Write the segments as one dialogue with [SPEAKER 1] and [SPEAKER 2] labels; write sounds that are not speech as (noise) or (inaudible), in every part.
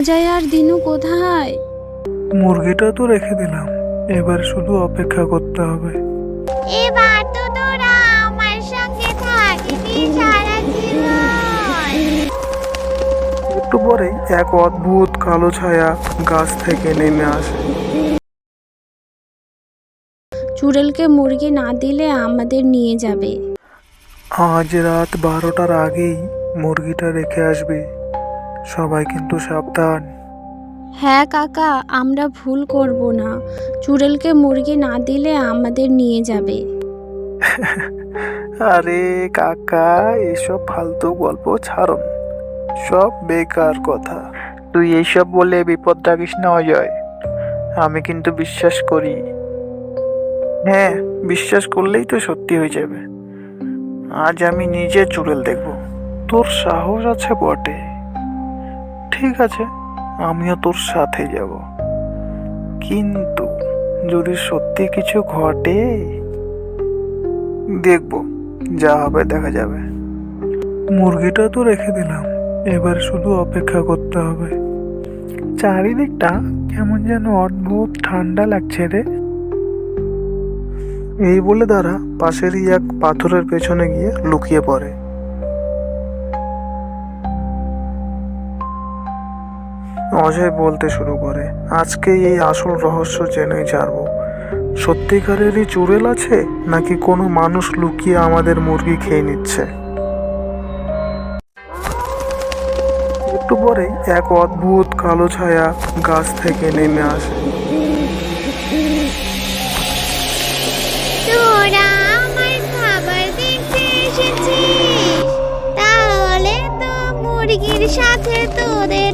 [SPEAKER 1] অজয় আর দিনু কোথায়?
[SPEAKER 2] মুরগিটা তো রেখে দিলাম। এবার শুধু অপেক্ষা করতে হবে।
[SPEAKER 3] এবার তো তোরা আমার সঙ্গে থাকবি সারা জীবন।
[SPEAKER 2] একটু পরেই এক অদ্ভুত কালো ছায়া গাছ থেকে নেমে আসে।
[SPEAKER 1] চুড়েলকে মুরগি না দিলে আমাদের নিয়ে যাবে।
[SPEAKER 2] আজ রাত বারোটার আগেই মুরগিটা রেখে আসবে। সবাই কিন্তু সাবধান।
[SPEAKER 1] হ্যাঁ কাকা আমরা ভুল করব না। চুড়েলকে মুরগি না দিলে আমাদের নিয়ে যাবে। (laughs)
[SPEAKER 2] আরে কাকা এসব ফালতু গল্প ছাড়ুন। সব বেকার কথা। তুই এইসব বলে বিপদ ডাকিস না অজয়। আমি কিন্তু বিশ্বাস করি। হ্যাঁ বিশ্বাস করলেই তো সত্যি হয়ে যাবে। আজ আমি নিজে চুড়েল দেখব। তোর সাহস আছে বটে। ঠিক আছে, আমিও তোর সাথে যাব। কিন্তু যদি সত্যি কিছু ঘটে, দেখব, যা হবে দেখা যাবে। মুরগিটা তো রেখে দিলাম, এবার শুধু অপেক্ষা করতে হবে। চারিদিকটা কেমন যেন অদ্ভুত ঠান্ডা লাগছে রে। এই বলে তারা পাশেরই এক পাথরের পেছনে গিয়ে লুকিয়ে পড়ে। অজয় বলতে শুরু করে, আজকে এই আসল রহস্য জেনেই ছাড়বো সত্যিকারেরই চুড়েল আছে, নাকি কোনো মানুষ লুকিয়ে আমাদের মুরগি খেয়ে নিচ্ছে? একটু পরেই এক অদ্ভুত কালো ছায়া গাছ থেকে নেমে আসে।
[SPEAKER 3] সাথে তোদেরও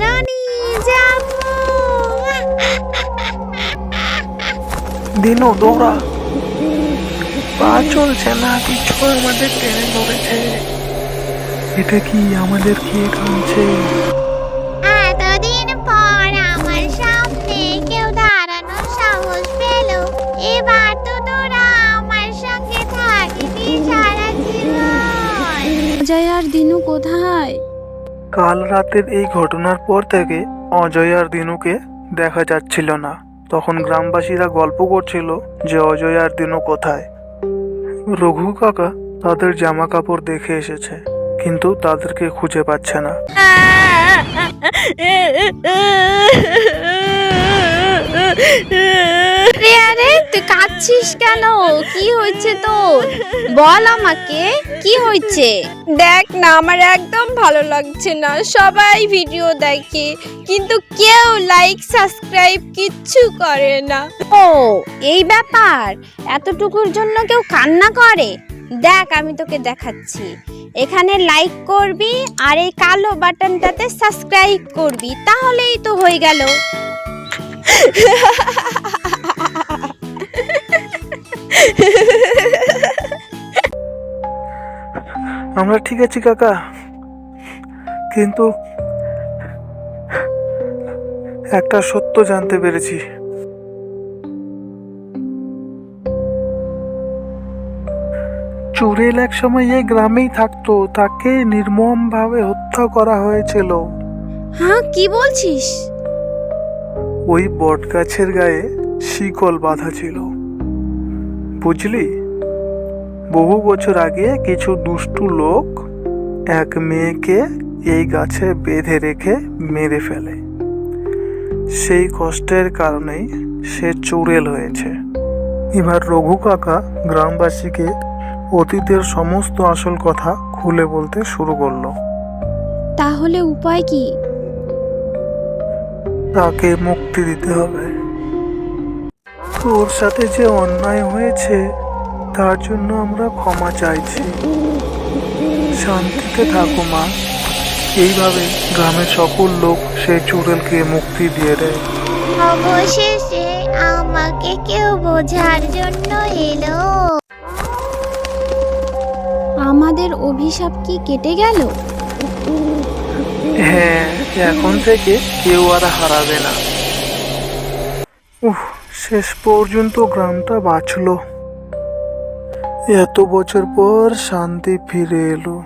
[SPEAKER 2] দিনু দৌড়া। পা চলছে না কিছু আমাদের টেনে ধরেছে। এটা কি আমাদের খেয়ে খাচ্ছে
[SPEAKER 3] এতদিন পর আমার সামনে কেউ দাঁড়ানোর সাহস পেল। এবার তো তোরা আমার সঙ্গে থাকবি সারা জীবন।
[SPEAKER 1] অজয় আর দিনু কোথায়?
[SPEAKER 2] কাল রাতের এই ঘটনার পর থেকে অজয় আর দিনুকে দেখা যাচ্ছিল না। তখন গ্রামবাসীরা গল্প করছিল যে অজয় আর দিনও কোথায়। রঘু কাকা তাদের জামা কাপড় দেখে এসেছে, কিন্তু তাদেরকে খুঁজে পাচ্ছে না। (laughs)
[SPEAKER 1] আরে আরে তুই কাঁদছিস কেন? কি হয়েছে তোর? বল আমাকে কি হয়েছে?
[SPEAKER 4] দেখ না আমার একদম ভালো লাগছে না। সবাই ভিডিও দেখে কিন্তু কেউ লাইক সাবস্ক্রাইব কিচ্ছু করে না।
[SPEAKER 1] ও এই ব্যাপার? এতটুকুর জন্য কেউ কান্না করে? দেখ আমি তোকে দেখাচ্ছি। এখানে লাইক করবি আর এই কালো বাটনটাতে সাবস্ক্রাইব করবি তাহলেই তো হয়ে গেল।
[SPEAKER 2] আমরা ঠিক আছি, কাকা। কিন্তু একটা সত্য জানতে পেরেছি। চুড়েল এক সময় এই গ্রামেই থাকতো। তাকে নির্মমভাবে হত্যা করা হয়েছিল।
[SPEAKER 1] হ্যাঁ কি বলছিস?
[SPEAKER 2] ওই বট গাছের গায়ে শিকল বাঁধা ছিল। বুঝলি? বহু বছর আগে কিছু দুষ্টু লোক এক মেয়েকে এই গাছে বেঁধে রেখে মেরে ফেলে। সেই কষ্টের কারণেই সে চুড়েল হয়েছে। এবার রঘু কাকা গ্রামবাসীকে অতীতের সমস্ত আসল কথা খুলে বলতে শুরু করল।
[SPEAKER 1] তাহলে উপায় কি?
[SPEAKER 2] তাকে মুক্তি দিতে হবে। তোর সাথে যে অন্যায় হয়েছে তার জন্য আমরা ক্ষমা চাইছি। শান্তিতে থাকো মা। এইভাবে গ্রামের সকল লোক সেই চুড়েলকে মুক্তি দিয়ে দেয়।
[SPEAKER 3] অবশেষে আমাকে কেউ বোঝার জন্য এলো।
[SPEAKER 1] আমাদের অভিশাপ কি কেটে গেল?
[SPEAKER 2] হ্যাঁ এখন থেকে কেউ আর হারাবে না। উফ শেষ পর্যন্ত গ্রামটা বাঁচলো। এত বছর পর শান্তি ফিরে এলো।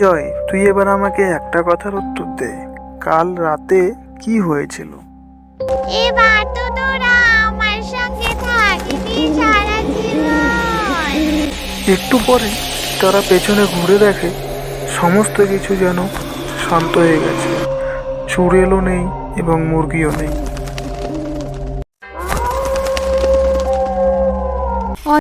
[SPEAKER 2] জয় তুই এবার আমাকে একটা কথার উত্তর দে। কাল রাতে কি হয়েছিল?
[SPEAKER 3] এবার তো তোরা আমার সঙ্গে থাকবি সারা জীবন।
[SPEAKER 2] একটু পরে তারা পেছনে ঘুরে দেখে, সমস্ত কিছু যেন শান্ত হয়ে গেছে। চুড়েলও নেই এবং মুরগিও নেই।